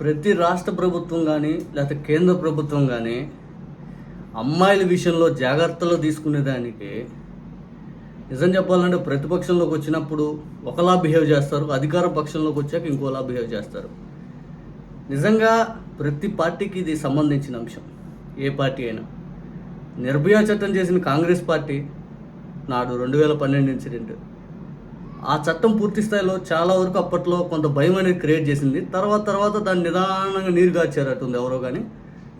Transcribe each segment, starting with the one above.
ప్రతి రాష్ట్ర ప్రభుత్వం కానీ లేకపోతే కేంద్ర ప్రభుత్వం కానీ అమ్మాయిల విషయంలో జాగ్రత్తలు తీసుకునేదానికి నిజం చెప్పాలంటే ప్రతిపక్షంలోకి వచ్చినప్పుడు ఒకలా బిహేవ్ చేస్తారు అధికార పక్షంలోకి వచ్చాక ఇంకోలా బిహేవ్ చేస్తారు. నిజంగా ప్రతి పార్టీకి ఇది సంబంధించిన అంశం. ఏ పార్టీ అయినా. నిర్భయ చట్టం చేసిన కాంగ్రెస్ పార్టీ నాడు రెండు వేల పన్నెండు ఇన్సిడెంట్. ఆ చట్టం పూర్తి స్థాయిలో చాలా వరకు అప్పట్లో కొంత భయం అనేది క్రియేట్ చేసింది. తర్వాత తర్వాత దాన్ని నిదానంగా నీరు గార్చారట్టుంది ఎవరో కానీ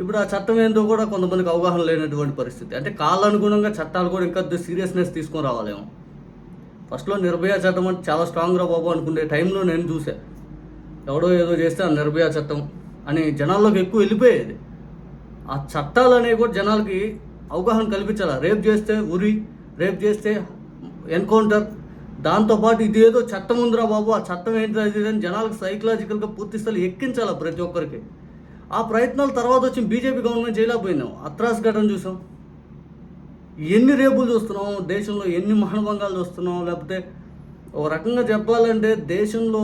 ఇప్పుడు ఆ చట్టం ఏంటో కూడా కొంతమందికి అవగాహన లేనటువంటి పరిస్థితి. అంటే కాలానుగుణంగా చట్టాలు కూడా ఇంకా సీరియస్నెస్ తీసుకొని రావాలేమో. ఫస్ట్లో నిర్భయ చట్టం అంటే చాలా స్ట్రాంగ్గా బాబు అనుకునే టైంలో నేను చూసా. ఎవడో ఏదో చేస్తే ఆ నిర్భయ చట్టం అని జనాల్లోకి ఎక్కువ వెళ్ళిపోయేది. ఆ చట్టాలు అనేవి కూడా జనాలకి అవగాహన కల్పించాలి? రేప్ చేస్తే ఉరి రేప్ చేస్తే ఎన్కౌంటర్ దాంతోపాటు ఇది ఏదో చట్టం ఉందిరా బాబు ఆ చట్టం ఏంటి అది అని జనాలకు సైకలాజికల్గా పూర్తి స్థాయి ఎక్కించాలి ప్రతి ఒక్కరికి. ఆ ప్రయత్నాల తర్వాత వచ్చి బీజేపీ గవర్నమెంట్ చేయలేకపోయినాం అత్రాస్ ఘటన చూసాం. ఎన్ని రేపులు చూస్తున్నాం? దేశంలో ఎన్ని మానభంగాలు చూస్తున్నాం లేకపోతే ఒక రకంగా చెప్పాలంటే దేశంలో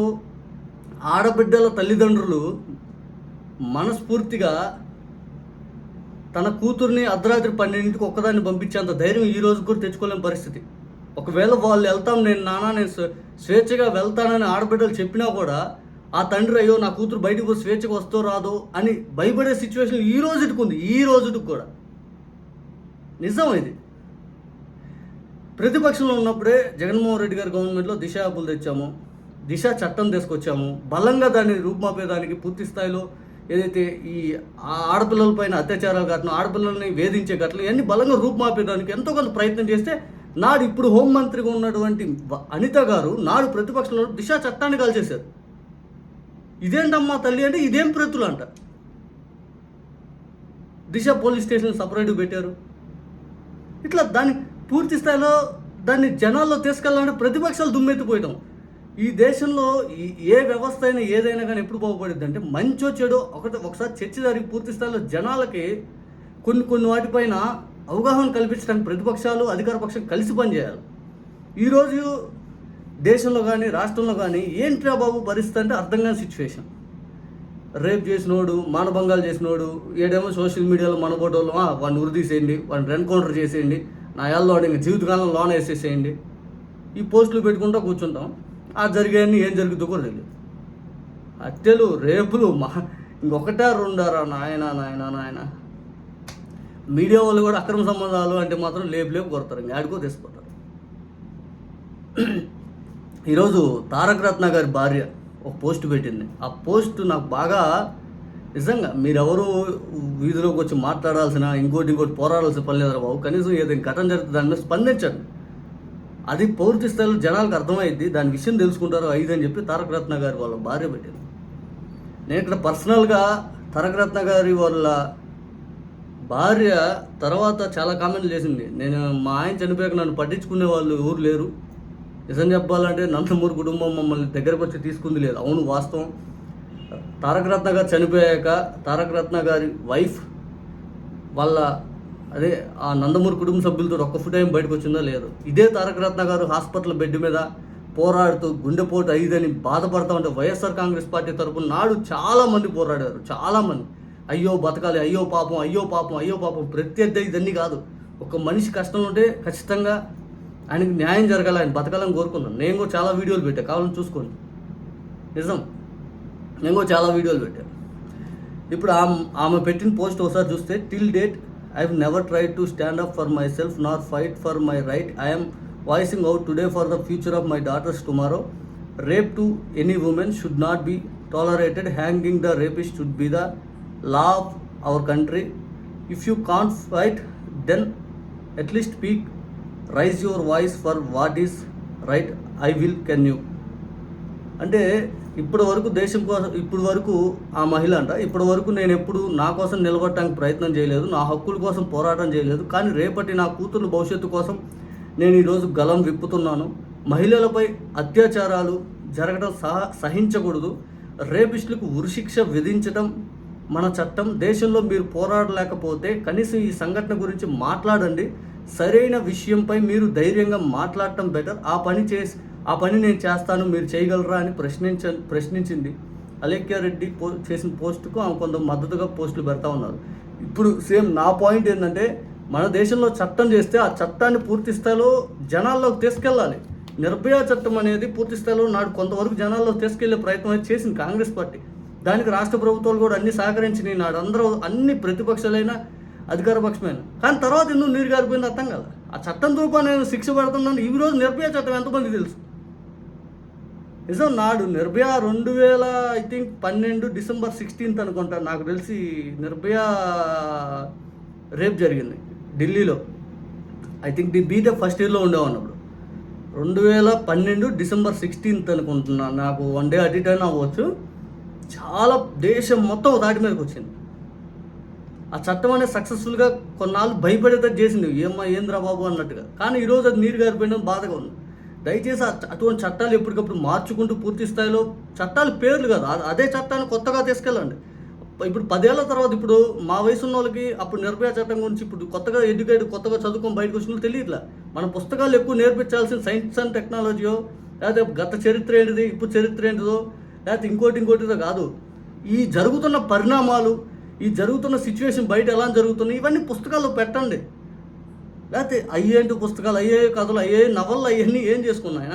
ఆడబిడ్డల తల్లిదండ్రులు మనస్ఫూర్తిగా తన కూతుర్ని అర్ధరాత్రి పన్నెండింటికి ఒక్కదాన్ని పంపించేంత ధైర్యం ఈ రోజు కూడా తెచ్చుకోలేని పరిస్థితి. ఒకవేళ వాళ్ళు వెళ్తాం నేను నాన్న నేను స్వే- స్వేచ్ఛగా వెళ్తానని ఆడబిడ్డలు చెప్పినా కూడా ఆ తండ్రి అయ్యో నా కూతురు బయటకు పోయి స్వేచ్ఛగా వస్తో రాదో అని భయపడే సిచ్యువేషన్ ఈ రోజుకి ఉంది ఈ రోజుకి కూడా. నిజం ఇది. ప్రతిపక్షంలో ఉన్నప్పుడే జగన్మోహన్ రెడ్డి గారి గవర్నమెంట్లో దిశ యాప్లు తెచ్చాము దిశ చట్టం తీసుకొచ్చాము బలంగా దాన్ని రూపుమాపేదానికి పూర్తి స్థాయిలో ఏదైతే ఈ ఆడపిల్లలపైన అత్యాచారాలు ఘటన ఆడపిల్లల్ని వేధించే ఘటనలు ఇవన్నీ బలంగా రూపుమాపేదానికి ఎంతో కొంత ప్రయత్నం చేస్తే నాడు ఇప్పుడు హోంమంత్రిగా ఉన్నటువంటి అనిత గారు నాడు ప్రతిపక్షంలో దిశ చట్టాన్ని కాల్చేశారు. ఇదేంటమ్మా తల్లి అంటే ఇదేం ప్రతులు అంట. దిశ పోలీస్ స్టేషన్ సపరేట్గా పెట్టారు. ఇట్లా దాన్ని పూర్తి స్థాయిలో దాన్ని జనాల్లో తీసుకెళ్ళాలంటే ప్రతిపక్షాలు దుమ్మెత్తిపోయడం ఈ దేశంలో ఏ వ్యవస్థ అయినా ఏదైనా కానీ ఎప్పుడు బాగుపడుద్ది అంటే మంచో చెడో ఒకటి ఒకసారి చర్చ జరిగి పూర్తి స్థాయిలో జనాలకి కొన్ని కొన్ని వాటిపైన అవగాహన కల్పించడానికి ప్రతిపక్షాలు అధికార పక్షం కలిసి పనిచేయాలి. ఈరోజు దేశంలో కానీ రాష్ట్రంలో కానీ ఏంట్రా బాబు పరిస్థితి అంటే అర్థం కాని సిచ్యువేషన్ రేప్ చేసినోడు మానభంగాలు చేసినోడు ఏడేమో సోషల్ మీడియాలో మన ఫోటోలు వాడిని ఉరిదీసేయండి వాడిని ఎన్కౌంటర్ చేసేయండి నా ఏళ్ళలో ఇంకా జీవితకాలం లోన్ వేసేసేయండి. ఈ పోస్టులు పెట్టుకుంటూ కూర్చుంటాం. ఆ జరిగాయని ఏం జరుగుతుందో కూడా తెలియదు. హత్యలు రేపులు మా ఇంకొకటా రెండారా నాయన నాయన నాయన. మీడియా వాళ్ళు కూడా అక్రమ సంబంధాలు అంటే మాత్రం లేపు లేపు కొడతారు ఇంకా తీసుకుంటారు ఈరోజు తారక రత్న గారి భార్య ఒక పోస్ట్ పెట్టింది. ఆ పోస్ట్ నాకు బాగా నిజంగా మీరెవరు వీధిలోకి వచ్చి మాట్లాడాల్సిన ఇంకోటి ఇంకోటి పోరాడాల్సిన పని లేదురా బాబు. కనీసం ఏదైనా ఘటన జరిగితే దాని మీద స్పందించండి. అది పూర్తి స్థాయిలో జనాలకు అర్థమైంది దాని విషయం తెలుసుకుంటారు ఐదు అని చెప్పి తారక రత్న గారి వాళ్ళ భార్య పెట్టింది. నేను ఇక్కడ పర్సనల్గా తారక రత్న గారి వాళ్ళ భార్య తర్వాత చాలా కామెంట్లు చేసింది. నేను మా ఆయన చనిపోయాక నన్ను పట్టించుకునే వాళ్ళు ఎవరు లేరు. నిజం చెప్పాలంటే నందమూరి కుటుంబం మమ్మల్ని దగ్గరకు వచ్చి తీసుకుంది లేదు. అవును వాస్తవం. తారక రత్న గారు చనిపోయాక తారక రత్న గారి వైఫ్ వాళ్ళ అదే ఆ నందమూరి కుటుంబ సభ్యులతో ఒక్క ఫుట్ టైం బయటకు వచ్చిందో లేదు? ఇదే తారక రత్న గారు హాస్పిటల్ బెడ్ మీద పోరాడుతూ గుండెపోటు అయ్యిదని బాధపడతా ఉంటే వైఎస్ఆర్ కాంగ్రెస్ పార్టీ తరపున నాడు చాలామంది పోరాడారు. చాలా మంది. అయ్యో బతకాలి అయ్యో పాపం అయ్యో పాపం అయ్యో పాపం. ప్రత్యర్థి ఇదన్నీ కాదు. ఒక మనిషి కష్టం ఉంటే ఖచ్చితంగా ఆయనకి న్యాయం జరగాలి ఆయన బతకాలని కోరుకున్నాను నేను కూడా చాలా వీడియోలు పెట్టా కావాలని చూసుకోండి. నిజం? నేను కూడా చాలా వీడియోలు పెట్టాను ఇప్పుడు ఆమె ఆమె పెట్టిన పోస్ట్ ఒకసారి చూస్తే till date I have never try to stand up for myself not fight for my right I'm voicing out today for the future of my daughters tomorrow rape to any women should not be tolerated hanging the rapist should be the law of our country if you can't fight then at least speak raise your voice for what is right I will can you అంటే ఇప్పటి వరకు దేశం కోసం ఇప్పటి వరకు ఆ మహిళ అంట ఇప్పటి వరకు నేను ఎప్పుడు నా కోసం నిలబడటానికి ప్రయత్నం చేయలేదు నా హక్కుల కోసం పోరాటం చేయలేదు కానీ రేపటి నా కూతురు భవిష్యత్తు కోసం నేను ఈరోజు గలం విప్పుతున్నాను. మహిళలపై అత్యాచారాలు జరగడం సహ సహించకూడదు. రేపిస్టులకు ఉరిశిక్ష విధించడం మన చట్టం దేశంలో మీరు పోరాడలేకపోతే కనీసం ఈ సంఘటన గురించి మాట్లాడండి. సరైన విషయంపై మీరు ధైర్యంగా మాట్లాడటం బెటర్ ఆ పని చేసి ఆ పని నేను చేస్తాను మీరు చేయగలరా అని ప్రశ్నించ ప్రశ్నించింది. అలేఖ్య రెడ్డి పో చేసిన పోస్టుకు ఆమె కొంత మద్దతుగా పోస్టులు పెడతా ఉన్నారు. ఇప్పుడు సేమ్ నా పాయింట్ ఏంటంటే మన దేశంలో చట్టం చేస్తే ఆ చట్టాన్ని పూర్తి స్థాయిలో జనాల్లోకి తీసుకెళ్ళాలి. నిర్భయ చట్టం అనేది పూర్తి స్థాయిలో నాడు కొంతవరకు జనాల్లో తీసుకెళ్ళే ప్రయత్నం అయితే చేసింది కాంగ్రెస్ పార్టీ. దానికి రాష్ట్ర ప్రభుత్వాలు కూడా అన్ని సహకరించినాయి. నాడు అందరూ అన్ని ప్రతిపక్షాలైన అధికార పక్షమైన. కానీ తర్వాత ఎందుకు నీరు గారిపోయింది అర్థం కదా ఆ చట్టం రూపా నేను శిక్ష పడుతున్నాను. ఈ రోజు నిర్భయ చట్టం ఎంతమంది తెలుసు? నిజం నాడు నిర్భయ రెండు వేల ఐ థింక్ పన్నెండు డిసెంబర్ సిక్స్టీన్త్ అనుకుంటా. నాకు తెలిసి నిర్భయ రేప్ జరిగింది ఢిల్లీలో. ఐ థింక్ ది బీదే ఫస్ట్ ఇయర్లో ఉండేవాన్నప్పుడు రెండు వేల పన్నెండు డిసెంబర్ సిక్స్టీన్త్ అనుకుంటున్నాను నాకు వన్ డే అటు ఇటు అయినా అవ్వచ్చు. చాలా దేశం మొత్తం దాటి మీదకి వచ్చింది. ఆ చట్టం అనేది సక్సెస్ఫుల్గా కొన్నాళ్ళు భయపడేటట్టు చేసింది. ఏమ్మా ఏంద్రా బాబు అన్నట్టుగా. కానీ ఈరోజు అది నీరు గారిపోయడం బాధగా ఉంది. దయచేసి ఆ అటువంటి చట్టాలు ఎప్పటికప్పుడు మార్చుకుంటూ పూర్తి స్థాయిలో చట్టాలు పేర్లు కాదు. అదే చట్టాన్ని కొత్తగా తీసుకెళ్ళండి. ఇప్పుడు పదేళ్ళ తర్వాత ఇప్పుడు మా వయసు ఉన్న వాళ్ళకి అప్పుడు నిర్భయ చట్టం గురించి ఇప్పుడు కొత్తగా ఎడ్యుకేట్ కొత్తగా చదువుకొని బయటకు వచ్చిన తెలియట్లా. మన పుస్తకాలు ఎక్కువ నేర్పించాల్సిన సైన్స్ అండ్ టెక్నాలజీయో లేకపోతే గత చరిత్ర ఏంటిది ఇప్పుడు చరిత్ర ఏంటిదో లేకపోతే ఇంకోటి ఇంకోటిదో కాదు. ఈ జరుగుతున్న పరిణామాలు ఈ జరుగుతున్న సిచ్యువేషన్ బయట ఎలా జరుగుతున్నాయి ఇవన్నీ పుస్తకాల్లో పెట్టండి. లేకపోతే అయ్యేంటి పుస్తకాలు అయ్యే కథలు అయ్యే నవళ్ళు అవన్నీ ఏం చేసుకున్నాయన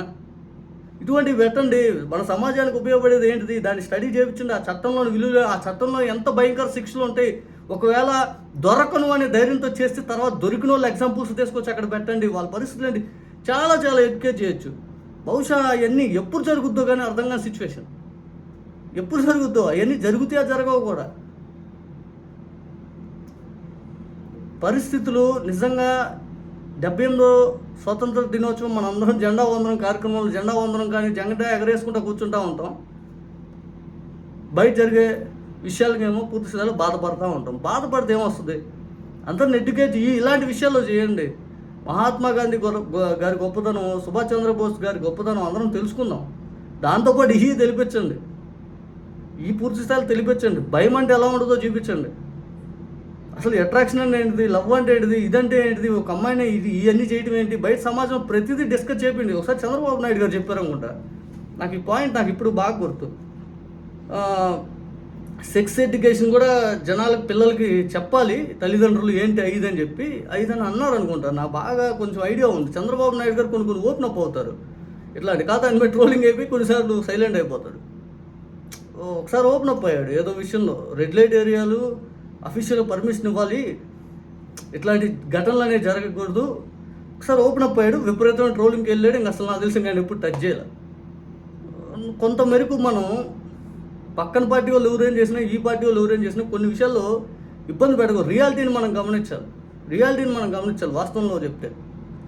ఇటువంటివి పెట్టండి. మన సమాజానికి ఉపయోగపడేది ఏంటిది? దాన్ని స్టడీ చేయించండి ఆ చట్టంలోని విలువ ఆ చట్టంలో ఎంత భయంకర శిక్షలు ఉంటాయి ఒకవేళ దొరకను అనే ధైర్యంతో చేస్తే తర్వాత దొరికిన వాళ్ళు ఎగ్జాంపుల్స్ తీసుకొచ్చి అక్కడ పెట్టండి. వాళ్ళ పరిస్థితులు ఏంటి? చాలా చాలా ఎడ్యుకేట్ చేయొచ్చు. బహుశా అవన్నీ ఎప్పుడు జరుగుద్దో కానీ అర్థం కాని సిచ్యువేషన్ ఎప్పుడు జరుగుద్దో అవన్నీ జరుగుతాయా జరగవు కూడా? పరిస్థితులు నిజంగా డెబ్బై ఎనిమిదో స్వతంత్ర దినోత్సవం మన అందరం జెండా వందనం కార్యక్రమంలో జెండా వందనం కానీ జెండా ఎగరేసుకుంటూ కూర్చుంటూ ఉంటాం. బయట జరిగే విషయాలకేమో పూర్తి స్థాయిలో బాధపడతా ఉంటాం. బాధపడితే ఏమొస్తుంది? అందరిని ఎడ్యుకేట్ ఈ ఇలాంటి విషయాల్లో చేయండి. మహాత్మా గాంధీ గారి గొప్పతనం సుభాష్ చంద్రబోస్ గారి గొప్పతనం అందరం తెలుసుకుందాం. దాంతోపాటు ఈ తెలిపించండి ఈ పూర్తి స్థాయిలో తెలిపించండి భయం అంటే ఎలా ఉంటుందో చూపించండి. అసలు అట్రాక్షన్ అంటే ఏంటిది? లవ్ అంటే ఏంటిది? ఇదంటే ఏంటిది? ఒక అమ్మాయిని ఇది ఇవన్నీ చేయడం ఏంటి? బయట సమాజం ప్రతిదీ డిస్కస్ చేయండి. ఒకసారి చంద్రబాబు నాయుడు గారు చెప్పారు అనుకుంటా నాకు ఈ పాయింట్ నాకు ఇప్పుడు బాగా గుర్తు. సెక్స్ ఎడ్యుకేషన్ కూడా జనాలకి పిల్లలకి చెప్పాలి. తల్లిదండ్రులు ఏంటి ఐదని చెప్పి ఐదని అన్నారు అనుకుంటా నాకు బాగా కొంచెం ఐడియా ఉంది. చంద్రబాబు నాయుడు గారు కొన్ని కొన్ని ఓపెన్ అప్ అవుతారు. ఇట్లాంటి ఖాతాని మీద ట్రోలింగ్ అయిపోయి కొన్నిసార్లు సైలెంట్ అయిపోతాడు. ఒకసారి ఓపెన్ అప్ అయ్యాడు. ఏదో విషయంలో రెడ్ లైట్ ఏరియాలు అఫీషియల్ పర్మిషన్ ఇవ్వాలి. ఇట్లాంటి ఘటనలు అనేవి జరగకూడదు. ఒకసారి ఓపెన్ అప్ అయ్యాడు. విపరీతమైన ట్రోలింగ్కి వెళ్ళాడు. ఇంకా అసలు నాకు తెలిసి నేను ఎప్పుడు టచ్ చేయాలి. కొంత మేరకు మనం పక్కన పార్టీ వాళ్ళు ఎవరేం చేసినా ఈ పార్టీ వాళ్ళు ఎవరేం చేసినా కొన్ని విషయాల్లో ఇబ్బంది పెట్టకూడదు. రియాలిటీని మనం గమనించాలి. రియాలిటీని మనం గమనించాలి. వాస్తవంలో చెప్తే